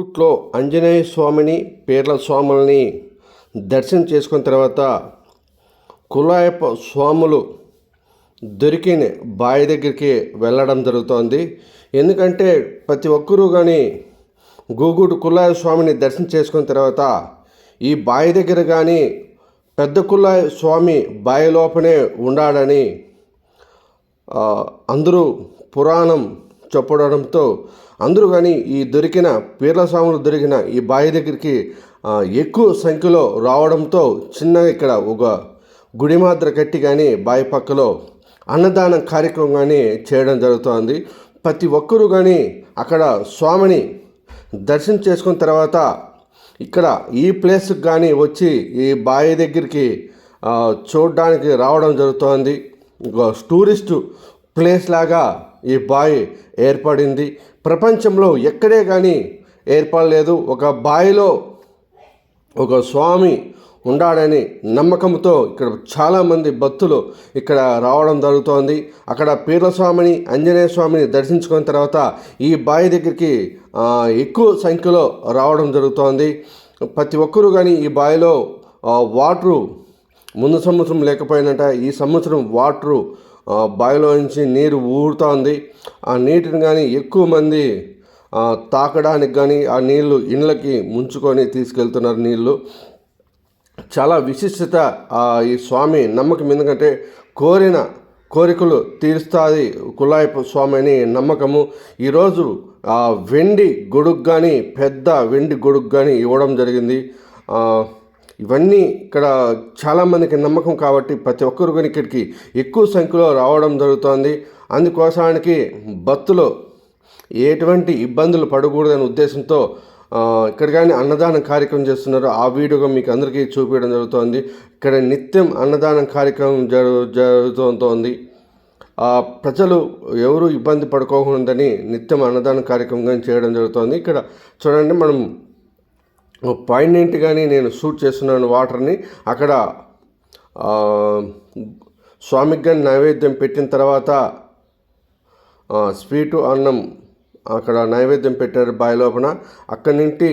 రూట్లో ఆంజనేయ స్వామిని పేర్ల స్వాములని దర్శనం చేసుకున్న తర్వాత కులాయప్ప స్వాములు దొరికిన బావి దగ్గరికి వెళ్ళడం జరుగుతోంది. ఎందుకంటే ప్రతి ఒక్కరూ కానీ గూగుడు కులాయ స్వామిని దర్శనం చేసుకున్న తర్వాత ఈ బావి దగ్గర కానీ పెద్ద కులాయ స్వామి బావి లోపనే ఉండాడని అందరూ పురాణం చెప్పడంతో అందరూ కానీ ఈ దొరికిన పీర్ల స్వాములు దొరికిన ఈ బావి దగ్గరికి ఎక్కువ సంఖ్యలో రావడంతో చిన్నగా ఇక్కడ ఒక గుడి మాత్ర కట్టి కానీ బావి పక్కలో అన్నదానం కార్యక్రమం కానీ చేయడం జరుగుతోంది. ప్రతి ఒక్కరూ కానీ అక్కడ స్వామిని దర్శనం చేసుకున్న తర్వాత ఇక్కడ ఈ ప్లేస్కి కానీ వచ్చి ఈ బావి దగ్గరికి చూడడానికి రావడం జరుగుతోంది. ఒక టూరిస్టు ప్లేస్ లాగా ఈ బావి ఏర్పడింది. ప్రపంచంలో ఎక్కడే కానీ ఏర్పడలేదు. ఒక బావిలో ఒక స్వామి ఉండాడని నమ్మకంతో ఇక్కడ చాలామంది భక్తులు ఇక్కడ రావడం జరుగుతోంది. అక్కడ పీర్లస్వామిని ఆంజనేయ స్వామిని దర్శించుకున్న తర్వాత ఈ బావి దగ్గరికి ఎక్కువ సంఖ్యలో రావడం జరుగుతోంది. ప్రతి ఒక్కరూ కానీ ఈ బావిలో వాటరు ముందు సంవత్సరం లేకపోయినట ఈ సంవత్సరం వాటరు బావిలో నుంచి నీరు ఊరుతోంది. ఆ నీటిని కానీ ఎక్కువ మంది తాకడానికి కానీ ఆ నీళ్ళు ఇండ్లకి ముంచుకొని తీసుకెళ్తున్నారు నీళ్ళు. చాలా విశిష్టత ఈ స్వామి నమ్మకం. ఎందుకంటే కోరిన కోరికలు తీరుస్తుంది కులాయప్ప స్వామి అని నమ్మకము. ఈరోజు ఆ వెండి గొడుగు కానీ పెద్ద వెండి గొడుగు కానీ ఇవ్వడం జరిగింది. ఆ, ఇవన్నీ ఇక్కడ చాలామందికి నమ్మకం కాబట్టి ప్రతి ఒక్కరు కానీ ఇక్కడికి ఎక్కువ సంఖ్యలో రావడం జరుగుతోంది. అందుకోసానికి భక్తులు ఎటువంటి ఇబ్బందులు పడకూడదనే ఉద్దేశంతో ఇక్కడ కానీ అన్నదానం కార్యక్రమం చేస్తున్నారు. ఆ వీడియోగా మీకు అందరికీ చూపించడం జరుగుతోంది. ఇక్కడ నిత్యం అన్నదానం కార్యక్రమం జరు జరుగుతోంది. ఆ, ప్రజలు ఎవరు ఇబ్బంది పడుకోకూడదని నిత్యం అన్నదానం కార్యక్రమం చేయడం జరుగుతోంది. ఇక్కడ చూడండి మనం పాయింట్ కానీ నేను షూట్ చేస్తున్నాను వాటర్ని. అక్కడ స్వామికి కానీ నైవేద్యం పెట్టిన తర్వాత స్వీటు అన్నం అక్కడ నైవేద్యం పెట్టారు బావి లోపల. అక్కడి నుండి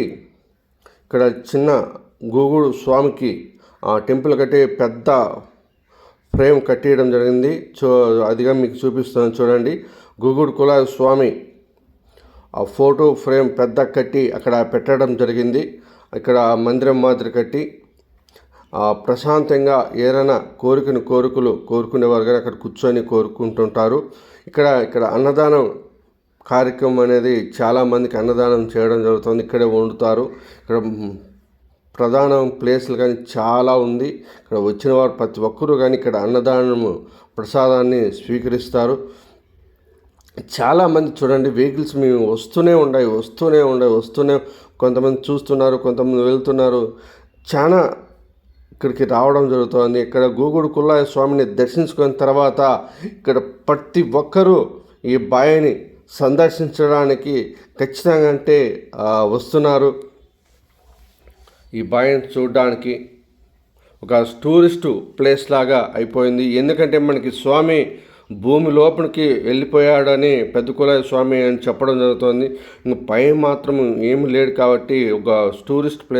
ఇక్కడ చిన్న గూగుడు స్వామికి టెంపుల్ కట్టి పెద్ద ఫ్రేమ్ కట్టేయడం జరిగింది. చూ అదిగా మీకు చూపిస్తున్నాను చూడండి. గూగుడు కుల స్వామి ఆ ఫోటో ఫ్రేమ్ పెద్ద కట్టి అక్కడ పెట్టడం జరిగింది. ఇక్కడ మందిరం మాదిరి కట్టి ప్రశాంతంగా ఏదైనా కోరికను కోరికలు కోరుకునేవారు కానీ అక్కడ కూర్చొని కోరుకుంటుంటారు. ఇక్కడ ఇక్కడ అన్నదానం కార్యక్రమం అనేది చాలామందికి అన్నదానం చేయడం జరుగుతుంది. ఇక్కడే వండుతారు. ఇక్కడ ప్రధాన ప్లేస్లు కానీ చాలా ఉంది. ఇక్కడ వచ్చిన వారు ప్రతి ఒక్కరూ కానీ ఇక్కడ అన్నదానము ప్రసాదాన్ని స్వీకరిస్తారు. చాలామంది చూడండి వెహికల్స్ మేము వస్తూనే ఉన్నాయి వస్తూనే ఉన్నాయి వస్తూనే కొంతమంది చూస్తున్నారు కొంతమంది వెళ్తున్నారు. చాలా ఇక్కడికి రావడం జరుగుతుంది. ఇక్కడ గూగుడు కుల్లాయ స్వామిని దర్శించుకున్న తర్వాత ఇక్కడ ప్రతి ఒక్కరూ ఈ బావిని సందర్శించడానికి ఖచ్చితంగా అంటే వస్తున్నారు. ఈ బావిని చూడడానికి ఒక టూరిస్టు ప్లేస్ లాగా అయిపోయింది. ఎందుకంటే మనకి స్వామి భూమి లోపలికి వెళ్ళిపోయాడని పెద్ద కులాయ స్వామి అని చెప్పడం జరుగుతుంది. ఇంక పై మాత్రం ఏమి లేడు కాబట్టి ఒక టూరిస్ట్ ప్లేస్